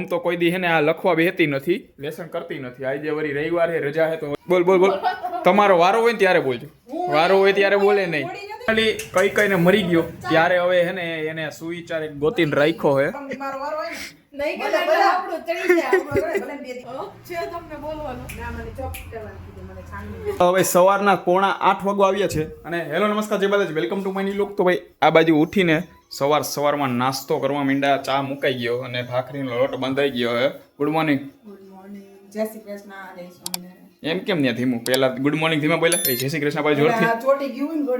આમ તો કોઈ દી હે ને આ લખવા બેહતી નથી, લેસન કરતી નથી. આજે વળી રવિવાર છે રજા છે તો બોલ બોલ બોલ. તમારો વારો હોય ત્યારે બોલજો. વારો હોય ત્યારે બોલે નહીં. ખાલી કઈ કઈને મરી ગયો. ત્યારે હવે હે ને એને સુવિચાર એક ગોતીને રાખ્યો હે. હવે સવારના પોણા આઠ વાગવા આવ્યા છે. અને હેલો, નમસ્કાર જે બધા વેલકમ ટુ માય લુક તો ભાઈ, આ બાજુ ઉઠીને સવાર સવારમાં નાસ્તો કરવા માંડ્યા ચા મુકાઈ ગયો અને ભાખરીનો લોટ બંધાઈ ગયો હે. ગુડ મોર્નિંગ જય શ્રી કૃષ્ણ. એમ કેમ ત્યાં ધીમું? પહેલા ગુડ મોર્નિંગ ધીમા બોલ્યા? પછી જય શ્રી કૃષ્ણ પાછું જોરથી.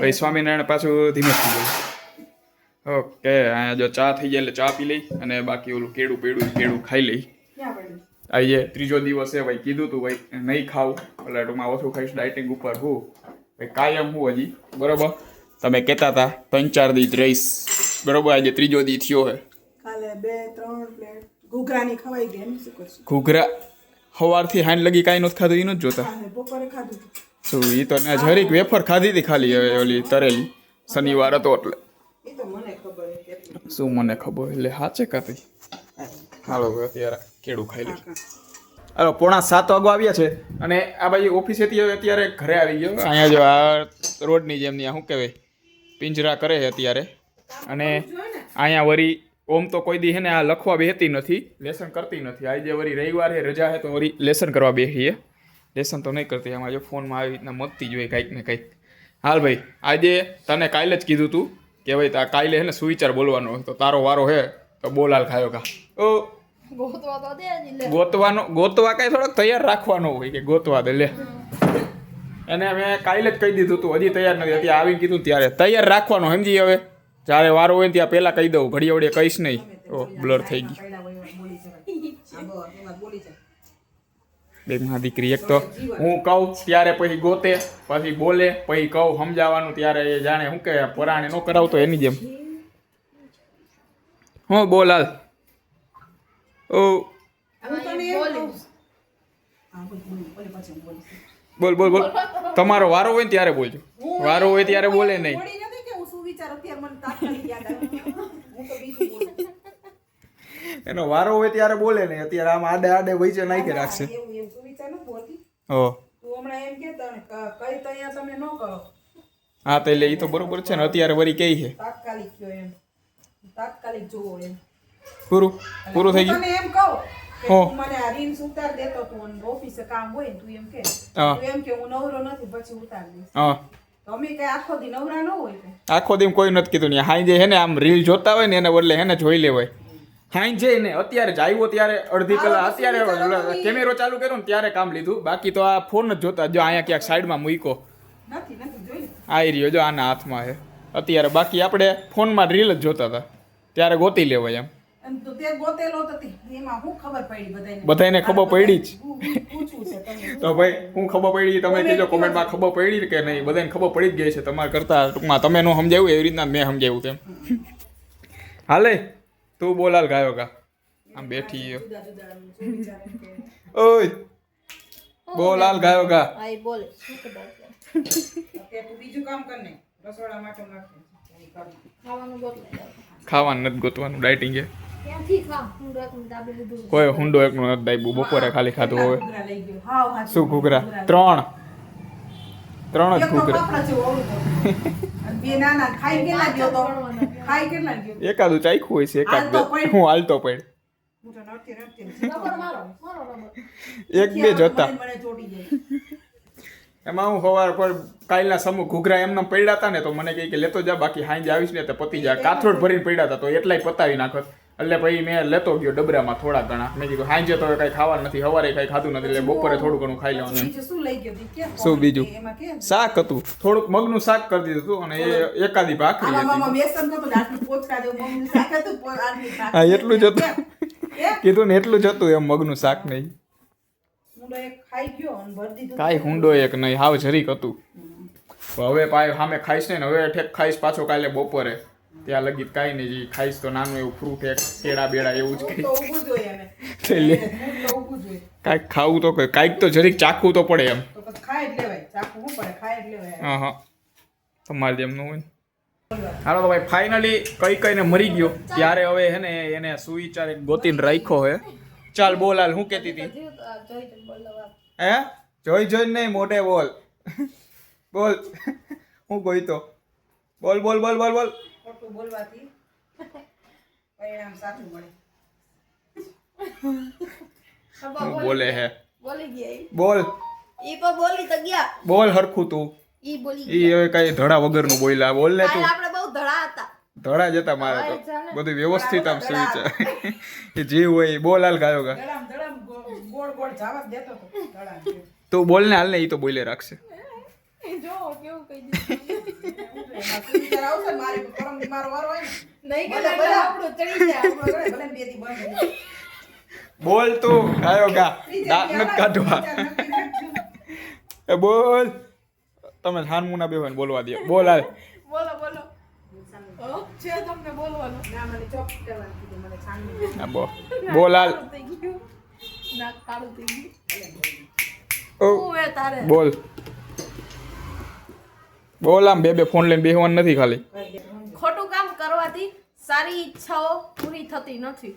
પછી સ્વામિનારાયણ પાછું ધીમે થઈ ગયું ઓકે અહીંયા જો ચા થઈ જાય એટલે ચા પી લઈ અને બાકી ઓલું કેળું પેડું કેળું ખાઈ લઈ? આજે ત્રીજો દિવસ છે ભાઈ કીધું તું ભાઈ નહીં ખાવું. એટલે ટૂંકમાં ઓછું ખાઈશ ડાયટિંગ ઉપર હું. ભાઈ કાયમ હું હજી. બરોબર? તમે કહેતા હતા ત્રણ ચાર દિવસ રહીશ. બરોબર આજે ત્રીજો દી થયો હે. કાલે બે ત્રણ પ્લેટ ઘૂઘરાની ખવાઈ ગઈ એમ શું કરશું? ઘૂઘરા સવારથી હાંડ લગી કાંઈ નથી ખાધું એ નથી જોતા? બપોરે ખાધું શું એ તો ને જરીક વેફર ખાધી હતી ખાલી હવે ઓલી તરેલી. શનિવાર હતો એટલે. એ તો મને ખબર છે શું મને ખબર એટલે સાચે કાપી હાલો હવે અત્યારે કેળું ખાઈ લઉં હાલો પોણા સાત વાગવા આવ્યા છે. અને આ બાજુ ઓફિસેથી હવે અત્યારે ઘરે આવી ગયો. અહીંયા જો આ રોડની જેમની આ શું કહેવાય પિંજરા કરે છે અત્યારે. અને અહીંયા વળી ઓમ તો કોઈ દી હે ને આ લખવા બેહતી નથી લેસન કરતી નથી. આજે વળી રવિવાર હે રજા હે તો વળી લેસન કરવા બેસીએ લેસન તો નહીં કરતી આમાં જો ફોનમાં આવી રીતના મતતી જ હોય કાંઈક ને કંઈક. હાલ ભાઈ આજે તને કાલે જ કીધું તું કે ભાઈ તા કાલે હે ને સુવિચાર બોલવાનો તો તારો વારો હે તો બોલાલ ખાયો કા. ઓ ગોતવાનો ગોતવા કાંઈ થોડોક તૈયાર રાખવાનો હોય કે ગોતવા દે લે. એને મેં કાલે જ કહી દીધું તું હજી તૈયાર નથી. અત્યારે આવીને કીધું ત્યારે. તૈયાર રાખવાનો સમજી હવે? જ્યારે વારો હોય ને ત્યાં પહેલાં કહી દઉં, ઘડી વડીએ કહીશ નહીં. ઓ બ્લર થઈ ગઈ. બેગમાં દીકરી એક તો હું કહું ત્યારે પછી ગોતે, પછી બોલે, પછી કહું સમજાવવાનું ત્યારે એ જાણે શું કે, પરાણે ન કરાવતો એની જેમ. હું, બોલ હાલ. ઓ. કહું. બોલ બોલ બોલ. તમારો વારો હોય ને ત્યારે બોલજો. વારો હોય ત્યારે બોલે નહીં. એનો વારો હોય ત્યારે બોલે નહીં અત્યારે આમ આડે આડે વૈચે નાખી રાખશે. હા. તો એટલે એ તો બરોબર છે ને અત્યારે વરી કઈ છે. પૂરું? પૂરું થઈ ગયું? એમ કહું હું. મને આ રીલ્સ ઉતાર દેતો તું ઓફિસે કામ હોય તું એમ કે. તું એમ કે હું નવરો નથી પછી ઉતાર દઈશ. હા. આખો દી કોઈ નથી કીધું નહીં હાઈ જે હે ને આમ રીલ જોતા હોય ને એને બદલે હે ને જોઈ લેવાય. હાઈ જે ને અત્યારે જ આવ્યો ત્યારે અડધી કલાક અત્યારે કેમેરો ચાલુ કર્યો ને ત્યારે કામ લીધું. બાકી તો આ ફોન જ જોતા. જો અહીંયા ક્યાંક સાઈડમાં મૂકો. આવી રહ્યો. જો આના હાથમાં છે. અત્યારે બાકી આપણે ફોનમાં રીલ જ જોતા હતા. ત્યારે ગોતી લેવાય એમ. અને તું તે ગોતેલો તો તે- એમાં હું ખબર પડી બધાને બધાયને ખબર પડી જ. તો ભાઈ હું ખબર પડી તમે કહેજો કોમેન્ટમાં ખબર પડી કે નહીં બધાને ખબર પડી જ ગઈ છે તમારા કરતા ટૂંકમાં તમે નો સમજાવ્યું એવી રીતના મેં સમજાવ્યું તેમ. હાલે તું બોલાલ ગાયો કા આમ બેઠી છે. જુદા જુદા શું વિચારે કે ઓય બોલાલ ગાયો બોલે બીજું કામ કર રસોડા માટે. ખાવાનું ખાવાનું નથી ગોતવાનું ડાયટિંગ છે. કોઈ હુંડો એકનું નથી દાબ્યું બપોરે ખાલી ખાધું હવે ઘૂઘરા લઈ ગયો. હાવ હાચું. શું ઘૂઘરા? ત્રણ. ત્રણ જ ઘૂઘરા. એકાદું ચાખ્યું હોય છે એકાદ. હું હાલતો પડ. એક બે જતા. એમાં હું સવાર પર કાલના સમૂહ ઘૂઘરા એમને પડ્યા હતા ને તો મને કહે કે લેતો જા બાકી હાંજે આવીશ ને તો પતી જાય કાથરોડ ભરીને પડ્યા હતા તો એટલાય પતાવી નાખત. એટલે પછી મેં લેતો ગયો ડબરામાં થોડા ઘણા. મેં કીધું હાંજે તો કઈ ખાવાનું નથી સવારે કઈ ખાધું નથી એટલે બપોરે થોડું ઘણું ખાઈ લેવાનું શું બીજું? શાક હતું. થોડુંક મગનું શાક કરી દીધું હતું અને એ એકાદી ભાખરી. હા એટલું જ હતું? કીધું ને એટલું જ હતું એમ મગનું શાક નહીં. કાંઈ હુંડો એક નહીં હાવ જરીક હતું. હવે પાય સામે ખાઈશ ને હવે ઠેક ખાઈશ પાછો કાલે બપોરે. ત્યાં લગી કાંઈ નહીં જી ખાઈશ તો નાનું એવું ફ્રૂટ એક કેળા બેડા એવું જ તો તો હોય. કાંઈક ખાવું તો કાંઈક તો જરીક ચાખવું તો પડે એમ. તો શું હા હા. તમારે જેમ ન હોય હાલો તો ભાઈ ફાઇનલી કઈ કઈને મરી ગયો. ત્યારે હવે હે ને એને સુવિચાર એક ગોતીને રાખ્યો હે. ચાલ બોલ હાલ હું કહેતી હતી? તો તો હે? જોઈ જોઈ નહીં મોઢે બોલ. બોલ. હું ગોઈતો. બોલ બોલ બોલ બોલ બોલ. ખોટું બોલવાથી પરિણામ સાચું મળે. બોલે હે? બોલી ગયા બોલ. ઈ તો બોલી તો ગયા. બોલ હરખું તું. ઈ બોલી ઈ હવે કઈ ધડા વગરનું બોલ્યા. બોલ ને તું. આપણે બહુ ધડા હતા. ધડા જતા મારે તો. બધું વ્યવસ્થિત આમ સુઈ છે એ જે હોય બોલ હાલ ગાયો ગા. તું બોલ ને હાલ ને ઈ તો બોલે રાખશે. જો કેવું કહી દીધું? એમાં તું જ્યારે આવશે? ને મારે કરમ મારો વારો હોય નહીં કે ભલે, એટલે ભલે. આપણું ચડી જાય ભલે બે દી બંધ બોલ તું ગાયો ગા. દાંત નથી કાઢવા. એ બોલ. તમે હાનમુના બેહોને બોલવા દે. બોલ હાલ. બોલો બોલો. બો બોલ. હાલ. બોલ. બોલ આમ બે બે ફોન લઈને બેહવાનું નથી ખાલી. ખોટું કામ કરવાથી સારી ઈચ્છાઓ પૂરી થતી નથી.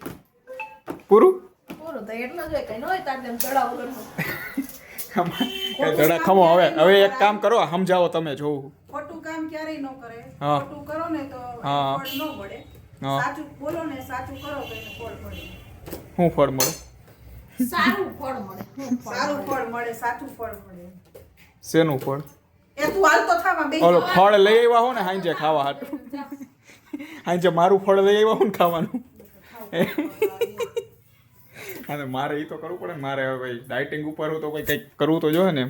પૂરું? પૂરું તો એટલું જ હોય કઈ ન હોય તાર તેમ ચડાવ ધડા ખમો. હવે હવે એક કામ કરો સમજાવો તમે જોવું. ખોટું કામ ક્યારેય ન કરે. હા. ખોટું કરો ને તો ફળ ન મળે. હા. સાચું બોલો ને સાચું કરો તો એને ફળ મળે. શું ફળ મળે? સારું ફળ મળે સારું ફળ મળે સાચું ફળ મળે. શેનું ફળ? એ તું હાલતો થામાં બે ઓલો ફળ લઈ આવ્યા હો ને હાંજે ખાવા હાટું. હાંજે મારું ફળ લઈ આવ્યા હો ને ખાવાનું. અને મારે એ તો કરવું પડે મારે હવે ભાઈ ડાયટિંગ ઉપર હું તો ભાઈ કંઈક કરવું તો જોઈએ ને.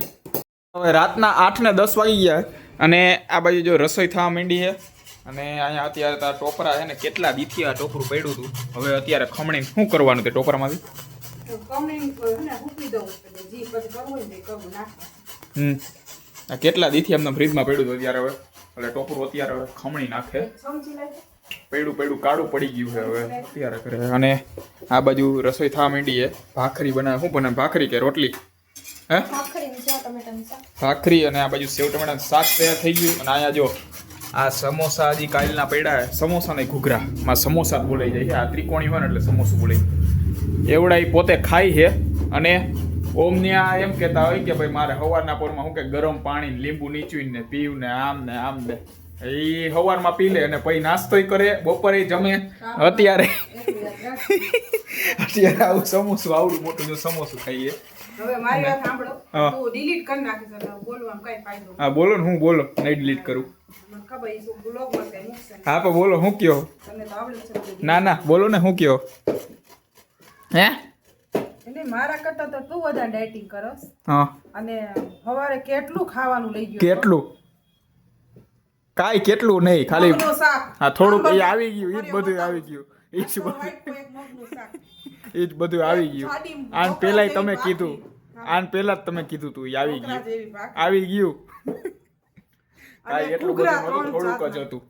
હવે રાતના આઠ ને દસ વાગી ગયા અને આ બાજુ જો રસોઈ થવા માંડી છે. અને અહીંયા અત્યારે તો આ ટોપરા છે ને કેટલા દીથી આ ટોપરું પડ્યું હતું હવે અત્યારે ખમણી શું કરવાનું તે ટોપરામાંથી? હમ. આ કેટલા દીથી એમને ફ્રીજમાં પડ્યું હતું અત્યારે હવે? એટલે ટોપરું અત્યારે હવે ખમણી નાખે. પડ્યું પડ્યું પૈડું પૈડું કાળું પડી ગયું છે હવે અત્યારે કરે અને આ બાજુ રસોઈ થવા માંડી છે. ભાખરી બનાવે. શું બનાવે? ભાખરી કે રોટલી? હે. ભાખરી અને આ બાજુ સેવ ટમેટાનું શાક તૈયાર થઈ ગયું. અને અહીંયા જો, આ સમોસા હજી કાલના પડ્યા સમોસા નહીં, ઘૂઘરા. માં સમોસા બોલાઈ જાય છે. આ ત્રિકોણી હોય ને એટલે સમોસું બોલાઈ જાય. એવડા એ પોતે ખાય છે. અને ઓમને આ એમ કહેતા હોય કે ભાઈ મારે સવારના પોરમાં શું કે ગરમ પાણી લીંબુ નીચવીને પીવું ને આમ ને આમ ને એ સવારમાં પી લે અને પછી નાસ્તોય કરે બપોરે જમે. અત્યારે અત્યારે આવું સમોસું આવડું મોટું જો સમોસું ખાઈએ. હા. હા બોલો ને હું બોલો નહીં ડિલીટ કરું. હા પણ બોલો હું કયો. ના ના બોલો ને હું કયો? હે? મારા કરતા તો તું વધારે ડાયટિંગ કરસ. હા. અને સવારે કેટલું ખાવાનું લઈ ગયો કેટલું? કાઈ કેટલું નહીં ખાલી હા થોડુંક એ આવી ગયું એ બધું આવી ગયું. એ જ બધું. એ જ બધું આવી ગયું. આન પહેલાંય તમે કીધું. આન પહેલા જ તમે કીધું તું એ આવી ગયું. આવી ગયું. કાંઈ એટલું બધું થોડુંક જ હતું.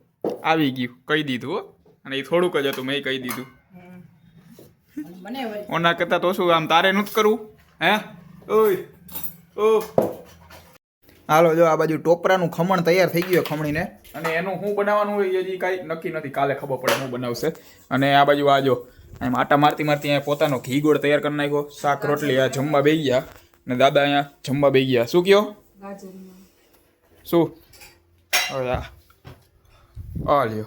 આવી ગયું. કહી દીધું હો. અને એ થોડુંક જ હતું મેં કહી દીધું. ઓના કરતા તો શું આમ તારે નથી કરવું હે? ઓય ઓ. હાલો જો આ બાજુ ટોપરાનું ખમણ તૈયાર થઈ ગયું ખમણીને. અને એનું શું બનાવવાનું હોય એ હજી કાંઈ નક્કી નથી કાલે ખબર પડે શું બનાવશે. અને આ બાજુ આ જો એમ આટા મારતી મારતી અહીંયા પોતાનો ઘી ગોળ તૈયાર કરી નાખ્યો શાક રોટલી આ જમવા બે ગયા. અને દાદા અહીંયા જમવા બે ગયા. શું કયો? શું? આ. લ્યો.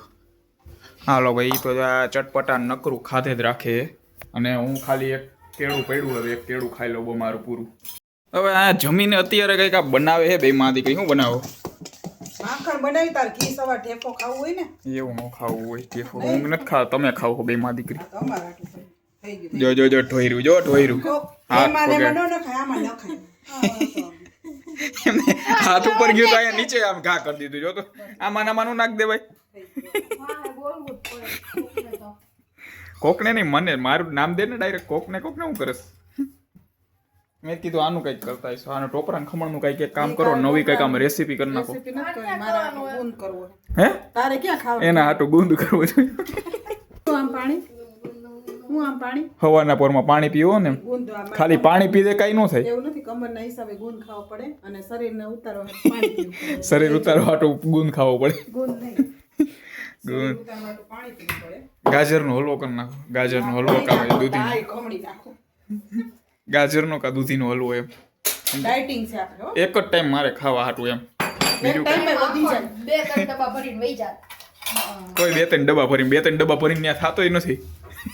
હાલો ભાઈ તો આ ચટપટા નકરું ખાધે જ રાખે. અને હું ખાલી એક કેળું પડ્યું હવે એક કેળું ખાઈ લઉં બહુ મારું પૂરું. હવે આ જમીન અત્યારે કંઈક આ બનાવે છે બે માં દીકરી શું બનાવો? માખણ બનાવી તાર ઘી સવાર ઢેફો ખાવું હોય ને? એવું ન ખાવું હોય તે હું નથી ખાવ તમે ખાવ બે માં દીકરી. આ જો જો જો ઢોયરું જો ઢોયરું. તો હા, એમાં ને ન નખાય, આમાં નખાય. હા, હાથ ઉપર ગયું તો અહીંયા નીચે આમ ઘા કરી દીધું જો તો. આમાં માના માનું નાખ દેવાય. હા, બોલવું જ પડે. કોકને નહીં મને મારું નામ દે ને ડાયરેક્ટ કોકને કોકને હું કરસ મેં કીધું આનું કંઈક કરતા હશો આનું ટોપરા ખમણનું કંઈક એક કામ કરો નવી કંઈક આમ રેસીપી કરી નાખો. હે? તારે ક્યાં ખાવ એના હાટું ગુંદ કરવું જોઈએ આમ પાણી? હું આમ પાણી? હવાના પોરમાં પાણી પીવો ને ખાલી પાણી પી દે કાંઈ ન થાય. એવું નથી કમરના હિસાબે ગુંદ ખાવો પડે અને શરીરને ઉતારવા પાણી શરીર ઉતારવા હાટું ગુંદ ખાવો પડે. ગુંદ નહીં ગુંદ ઉતારવા માટે પાણી પીવું પડે ગાજરનો હલવો કરી નાખો. ગાજરનો હલવો કામે દૂધી ગાજરનો કા દૂધીનો હલવો એમ? ડાયટિંગ છે આપણે એક જ ટાઈમ મારે ખાવા હાટું એમ. બીજું બે ત્રણ ડબ્બા ભરીને વહી જાય કોઈ બે ત્રણ ડબ્બા ભરીને બે ત્રણ ડબ્બા ભરીને ત્યાં થતોય નથી.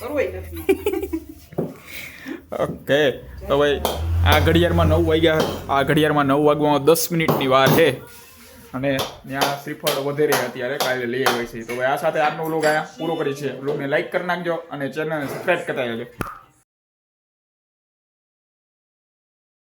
નથી. ઓકે તો ભાઈ આ ઘડિયાળમાં નવ વાગ્યા આ ઘડિયાળમાં નવ વાગવામાં દસ મિનિટની વાર છે. અને ત્યાં શ્રીફળ વધેરે અત્યારે કાલે લઈ આવ્યા છે તો આ સાથે આજનો વ્લોગ આયા પૂરો કરી છે વ્લોગને લાઈક કરી નાખજો અને ચેનલને સબસ્ક્રાઈબ કરતા રહેજો.